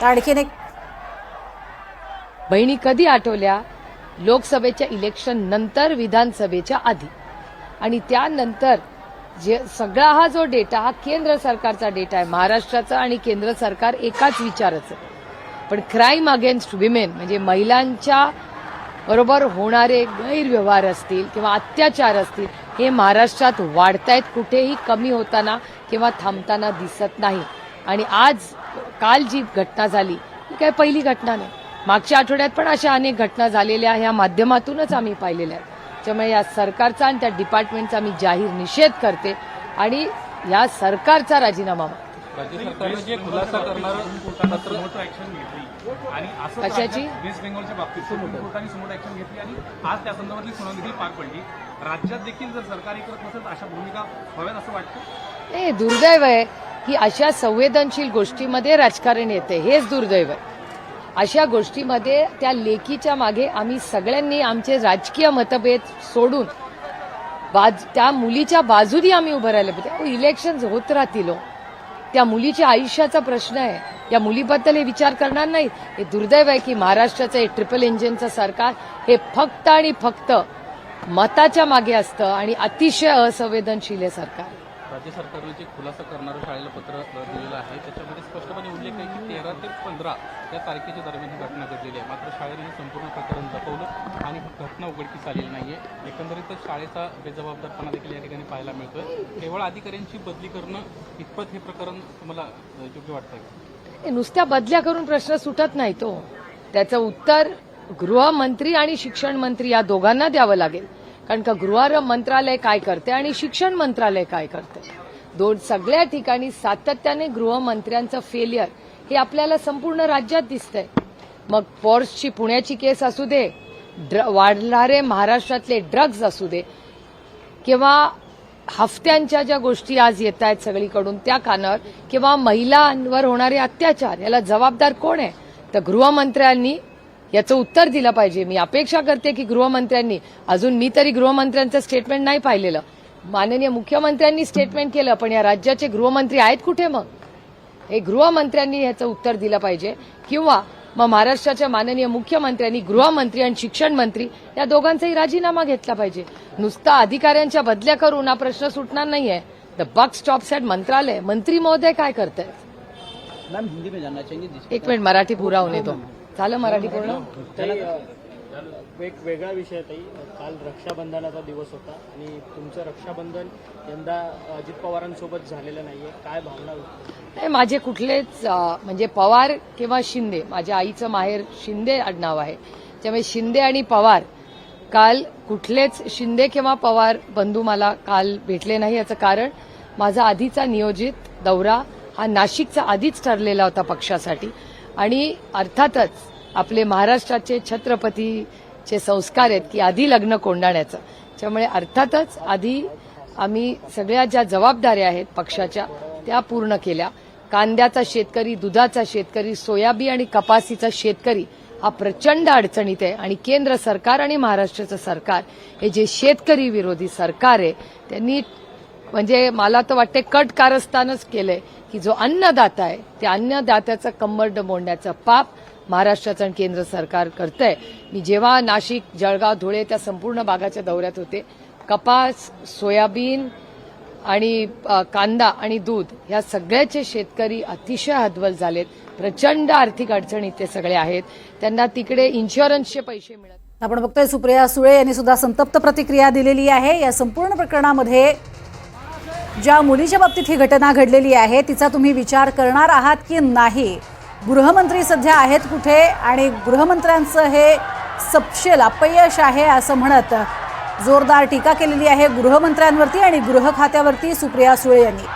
तर आणखीन एक बहिणी कधी आठवल्या लोकसभेच्या इलेक्शन नंतर विधानसभेच्या आधी? आणि त्यानंतर जे सगळा हा जो डेटा हा केंद्र सरकारचा डेटा आहे महाराष्ट्राचा आणि केंद्र सरकार एकाच विचाराचं. पण क्राईम अगेन्स्ट विमेन म्हणजे महिलांच्या बरोबर होणारे गैरव्यवहार असतील किंवा अत्याचार असतील हे महाराष्ट्रात वाढतायत कुठेही कमी होताना किंवा थांबताना दिसत नाही. आणि आज काल जी घटना झाली. ही काय पहिली घटना नाही. मागच्या आठवड्यात पण अशा अनेक घटना झालेल्या ह्या माध्यमातूनच आम्ही पाहिलेल्या आहेत. त्यामुळे या सरकारचा आणि त्या डिपार्टमेंटचा मी जाहीर निषेध करते आणि या सरकारचा राजीनामा मागते. राज्य सरकारनं जे खुलासा करणारं पत्र ऍक्शन घेतली आणि असं कशाची? राज्यात वेस्ट बेंगॉलच्या बाबतीत सुप्रीम कोर्टाने समोर ऍक्शन घेतली आणि आज त्या संदर्भातली सुनावणी देखील पार पडली. राज्यात देखील जर सरकारी करत नसेल तर अशा भूमिका हव्यात असं वाटतं? दुर्दैव आहे. की अशा संवेदनशील गोष्टीमध्ये राजकारण येते हेच दुर्दैव आहे. अशा गोष्टीमध्ये त्या लेखीच्या मागे आम्ही सगळ्यांनी आमचे राजकीय मतभेद सोडून बाज त्या मुलीच्या बाजूनी आम्ही उभं राहिलं. पाहिजे इलेक्शन होत राहतील हो. त्या मुलीच्या आयुष्याचा प्रश्न आहे. या मुलीबद्दल हे विचार करणार नाही. हे दुर्दैव आहे की महाराष्ट्राचं हे ट्रिपल इंजिनचं सरकार हे फक्त आणि फक्त मताच्या मागे असतं आणि अतिशय असंवेदनशील आहे सरकार. राज्य सरकारनं जे खुलासा करणारं शाळेला पत्र दिलेलं आहे त्याच्यामध्ये स्पष्टपणे उल्लेख आहे की तेरा ते पंधरा या तारखेच्या दरम्यान ही घटना घडलेली आहे. मात्र शाळेने हे संपूर्ण प्रकरण जपवलं आणि ही घटना उघडकीस आलेली नाही आहे एकंदरीतच शाळेचा बेजबाबदारपणा देखील या ठिकाणी पाहायला मिळतोय. केवळ अधिकाऱ्यांची बदली करणं इतपत हे प्रकरण तुम्हाला योग्य वाटतंय हे नुसत्या बदल्या करून प्रश्न सुटत नाही तो हो. त्याचं उत्तर गृहमंत्री आणि शिक्षण मंत्री या दोघांना द्यावं लागेल. कारण का गृह मंत्रालय काय करते आणि शिक्षण मंत्रालय काय करते? दोन सगळ्या ठिकाणी सातत्याने गृहमंत्र्यांचं फेलियर हे आपल्याला संपूर्ण राज्यात दिसतंय. मग पॉर्सची पुण्याची केस असू दे ड्र वाढणारे महाराष्ट्रातले ड्रग्ज असू दे किंवा हफ्त्यांच्या ज्या गोष्टी आज येत आहेत सगळीकडून त्या कानावर किंवा महिलांवर होणारे अत्याचार याला जबाबदार कोण आहे? तर गृहमंत्र्यांनी याचं उत्तर दिलं पाहिजे. मी अपेक्षा करते की गृहमंत्र्यांनी अजून मी तरी गृहमंत्र्यांचं स्टेटमेंट नाही पाहिलेलं. माननीय मुख्यमंत्र्यांनी स्टेटमेंट केलं पण या राज्याचे गृहमंत्री आहेत कुठे मग? हे गृहमंत्र्यांनी ह्याचं उत्तर दिलं पाहिजे. किंवा मग महाराष्ट्राच्या माननीय मुख्यमंत्र्यांनी गृहमंत्री आणि शिक्षण मंत्री या दोघांचाही राजीनामा घेतला पाहिजे. नुसता अधिकाऱ्यांच्या बदल्या करून हा प्रश्न सुटणार नाहीये. द बक स्टॉप्स ॲट मंत्रालय. मंत्री महोदय काय करतायत? मैम हिंदी में जानना चाहेंगे जिस एक मिनिट मराठी पुरा होणे तो झालं मराठी पूर्ण? एक वेगळा विषय ताई. काल रक्षाबंधनाचा दिवस होता आणि तुमचं रक्षाबंधन यंदा अजित पवारांसोबत झालेलं नाहीये. काय भावना नाही माझे कुठलेच म्हणजे पवार किंवा शिंदे माझ्या आईचं माहेर शिंदे आडनाव आहे. त्यामुळे शिंदे आणि पवार काल कुठलेच शिंदे किंवा पवार बंधू मला काल भेटले नाही याचं कारण माझा आधीचा नियोजित दौरा हा नाशिकचा आधीच ठरलेला होता पक्षासाठी. आणि अर्थातच आपले महाराष्ट्राचे छत्रपतीचे संस्कार आहेत की आधी लग्न कोंडाण्याचं त्यामुळे अर्थातच आधी आम्ही सगळ्या ज्या जबाबदाऱ्या आहेत पक्षाच्या त्या पूर्ण केल्या. कांद्याचा शेतकरी दुधाचा शेतकरी सोयाबी आणि कपासीचा शेतकरी हा प्रचंड अडचणीत आहे. आणि केंद्र सरकार आणि महाराष्ट्राचं सरकार हे जे शेतकरी विरोधी सरकार आहे त्यांनी म्हणजे मला तर वाटते कट कारस्थानच केलंय की जो अन्नदाता आहे त्या अन्नदात्याचं कंबरड मोडण्याचं पाप महाराष्ट्राचं आणि केंद्र सरकार करतंय. मी जेव्हा नाशिक जळगाव धुळे त्या संपूर्ण भागाच्या दौऱ्यात होते कपास सोयाबीन आणि कांदा आणि दूध या सगळ्याचे शेतकरी अतिशय हद्वल झालेत. प्रचंड आर्थिक अडचणीत ते सगळे आहेत. त्यांना तिकडे इन्शुरन्सचे पैसे मिळत आपण बघतोय सुप्रिया सुळे यांनी सुद्धा संतप्त प्रतिक्रिया दिलेली आहे. या संपूर्ण प्रकरणामध्ये ज्या मुलीच्या बाबतीत ही घटना घडलेली आहे तिचा तुम्ही विचार करणार आहात की नाही? गृहमंत्री सध्या आहेत कुठे आणि गृहमंत्र्यांचं हे सपशेल अपयश आहे असं म्हणत जोरदार टीका केलेली आहे गृहमंत्र्यांवरती आणि गृह खात्यावरती सुप्रिया सुळे यांनी.